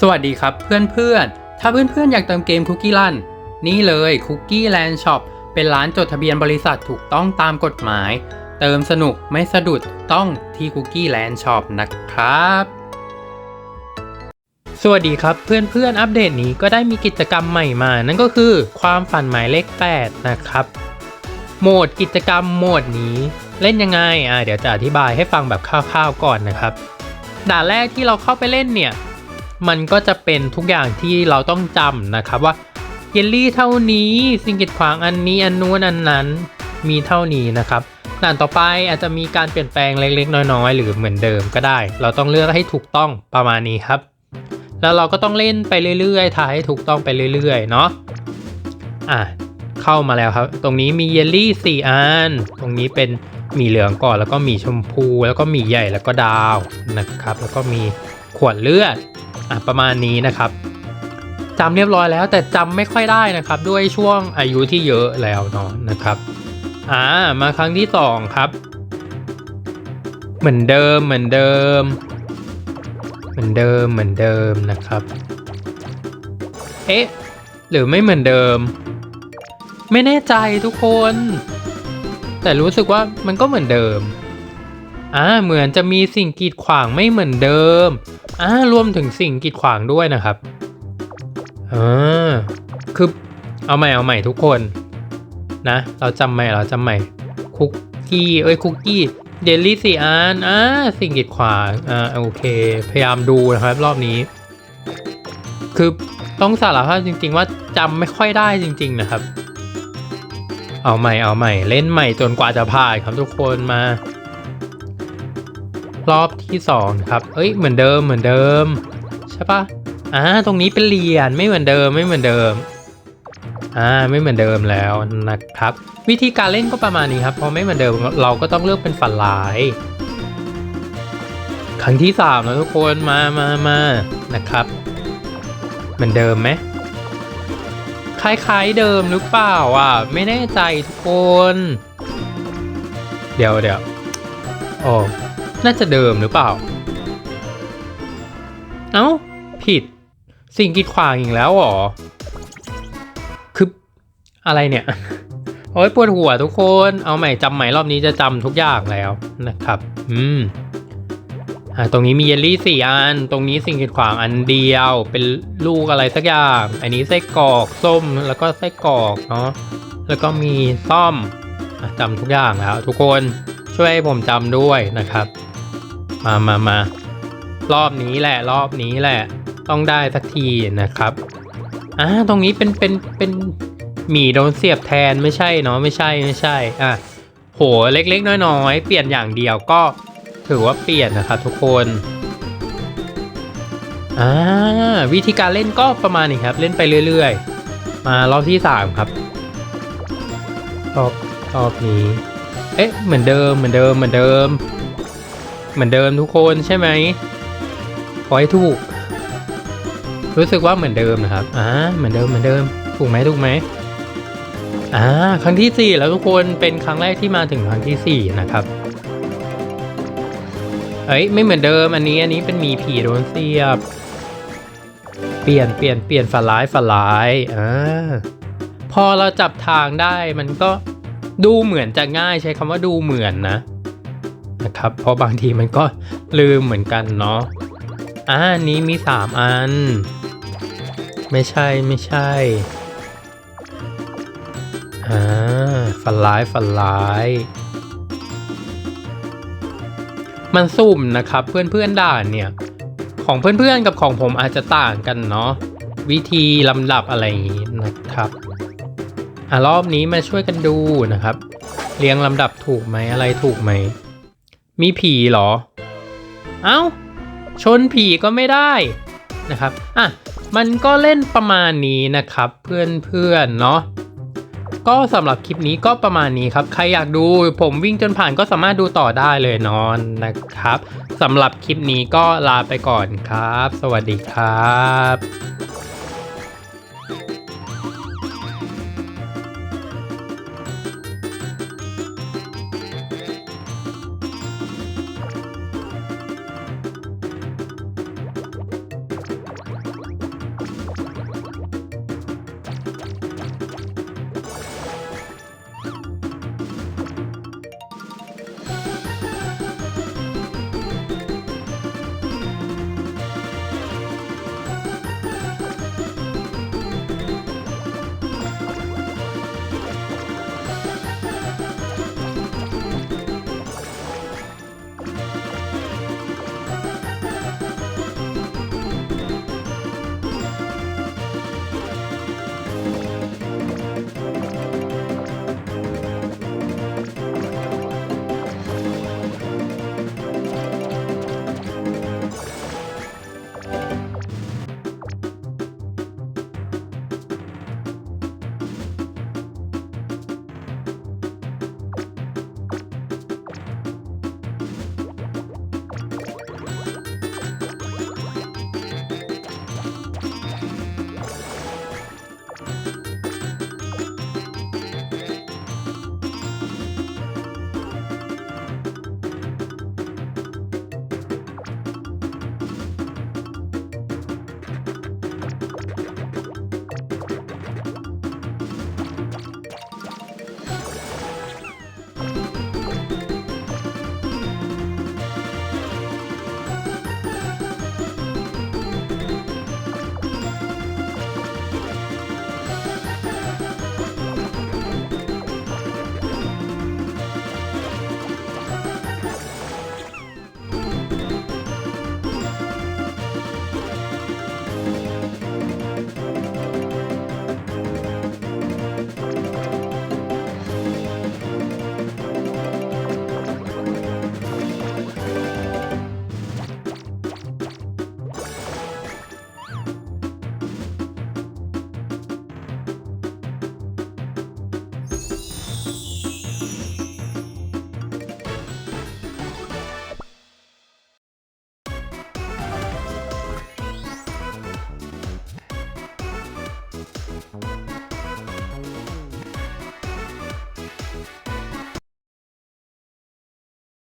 สวัสดีครับเพื่อนๆ ถ้าเพื่อนๆ อยากเติมเกมคุกกี้ลันนี่เลยคุกกี้แลนด์ช็อปเป็นร้านจดทะเบียนบริษัทถูกต้องตามกฎหมาย เติมสนุกไม่สะดุดต้องที่คุกกี้แลนด์ช็อปนะครับ สวัสดีครับเพื่อนๆ อัปเดตนี้ก็ได้มีกิจกรรมใหม่มา นั่นก็คือความฝันหมายเลข 8 นะครับ โหมดกิจกรรมโหมดนี้เล่นยังไงอะเดี๋ยวจะอธิบายให้ฟังแบบคร่าวๆก่อนนะครับ ด่านแรกที่เราเข้าไปเล่นเนี่ย มันก็จะเป็นทุกอย่างที่เราต้องจำนะครับว่าเยลลี่เท่านี้สิ่งกีดขวางอันนี้อันนู้นอันนั้นมีเท่านี้นะครับด่านต่อไปอาจจะมีการเปลี่ยนแปลงเล็กๆ น้อยๆ หรือเหมือนเดิมก็ได้ เราต้องเลือกให้ถูกต้องประมาณนี้ครับ แล้วเราก็ต้องเล่นไปเรื่อยๆทายให้ถูกต้องไปเรื่อยๆเนาะอะเข้ามาแล้วครับ ตรงนี้มีเยลลี่สี่อัน ตรงนี้เป็นมีเหลืองก่อนแล้วก็มีชมพู แล้วก็มีใหญ่แล้วก็ดาวนะครับ แล้วก็มีขวดเลือด อะประมาณนี้นะครับจำเรียบร้อยแล้วแต่จำไม่ค่อยได้นะครับ ด้วยช่วงอายุที่เยอะแล้วเนาะนะครับอ่ามาครั้งที่สองครับ เหมือนเดิมเหมือนเดิม เหมือนเดิมเหมือนเดิมนะครับ เอ๊ะหรือไม่เหมือนเดิม ไม่แน่ใจทุกคน แต่รู้สึกว่ามันก็เหมือนเดิม อ่าเหมือนจะมีสิ่งกีดขวางไม่เหมือนเดิมอ่ารวมถึงสิ่งกีดขวางด้วยนะครับอ่าคือเอาใหม่เอาใหม่ทุกคน นะ เราจำใหม่เราจำใหม่คุกกี้เอ้ยคุกกี้เดลี่สี่อันอ่าสิ่งกีดขวางอ่าโอเค พยายามดูนะครับรอบนี้ คือต้องสารภาพจริง ๆ ว่าจำไม่ค่อยได้จริง ๆ นะครับ เอาใหม่เอาใหม่ เล่นใหม่จนกว่าจะผ่านครับทุกคนมา รอบที่สองครับ เอ้ยเหมือนเดิมเหมือนเดิมใช่ปะอ่าตรงนี้เป็นเหรียญไม่เหมือนเดิมไม่เหมือนเดิมอ่าไม่เหมือนเดิมแล้วนะครับ วิธีการเล่นก็ประมาณนี้ครับพอไม่เหมือนเดิมเราก็ต้องเลือกเป็นฝันลายครั้งที่สามแล้วทุกคนมามามานะครับ เหมือนเดิมไหมคล้ายๆเดิมหรือเปล่าอะไม่แน่ใจทุกคน เดี๋ยวเดี๋ยวโอ้ น่าจะเดิมหรือเปล่า เอ้า ผิด สิ่งกีดขวางอีกแล้วหรอ คืออะไรเนี่ย โอ้ยปวดหัวทุกคน เอาใหม่จำใหม่รอบนี้จะจำทุกอย่างแล้วนะครับ อืมอ่าตรงนี้มีเยลลี่สี่อัน ตรงนี้สิ่งกีดขวางอันเดียว เป็นลูกอะไรสักอย่าง อันนี้ไส้กรอกส้ม แล้วก็ไส้กรอกเนาะ แล้วก็มีซ่อมจำทุกอย่างแล้วทุกคนช่วยให้ผมจำด้วยนะครับ มามามารอบนี้แหละรอบนี้แหละ ต้องได้สักทีนะครับอ่าตรงนี้เป็นเป็นเป็นหมีโดนเสียบแทนไม่ใช่เนาะไม่ใช่ไม่ใช่อะโหเล็กๆ น้อยๆ เปลี่ยนอย่างเดียวก็ถือว่าเปลี่ยนนะครับทุกคนอ่าวิธีการเล่นก็ประมาณนี้ครับ เล่นไปเรื่อยๆ มารอบที่สามครับรอบรอบนี้ เอ๊ะเหมือนเดิมเหมือนเดิมเหมือนเดิม เหมือนเดิมทุกคนใช่ไหมขอให้ถูก รู้สึกว่าเหมือนเดิมนะครับ อ่า เหมือนเดิมเหมือนเดิม ถูกไหมถูกไหมอ่า ครั้งที่สี่แล้วทุกคนเป็นครั้งแรกที่มาถึงครั้งที่สี่นะครับเอ้ยไม่เหมือนเดิมอันนี้อันนี้เป็นมีผีโดนเสียบ เปลี่ยนเปลี่ยนเปลี่ยนฝาร้ายฝาร้ายอ่าพอเราจับทางได้มันก็ดูเหมือนจะง่ายใช้คำว่าดูเหมือนนะ นะครับ เพราะบางทีมันก็ลืมเหมือนกันเนาะอ่านี้มีสามอัน ไม่ใช่ไม่ใช่อ่าฝันร้ายฝันร้าย มันสุ่มนะครับเพื่อนๆด่านเนี่ย ของเพื่อนๆกับของผมอาจจะต่างกันเนาะวิธีลำดับอะไรอย่างนี้นะครับอะรอบนี้มาช่วยกันดูนะครับ เรียงลำดับถูกไหมอะไรถูกไหม มีผีเหรอ เอ้า ชนผีก็ไม่ได้นะครับ อะ มันก็เล่นประมาณนี้นะครับ เพื่อนๆเนาะ ก็สำหรับคลิปนี้ก็ประมาณนี้ครับ ใครอยากดูผมวิ่งจนผ่านก็สามารถดูต่อได้เลยนอนนะครับสำหรับคลิปนี้ก็ลาไปก่อนครับ สวัสดีครับ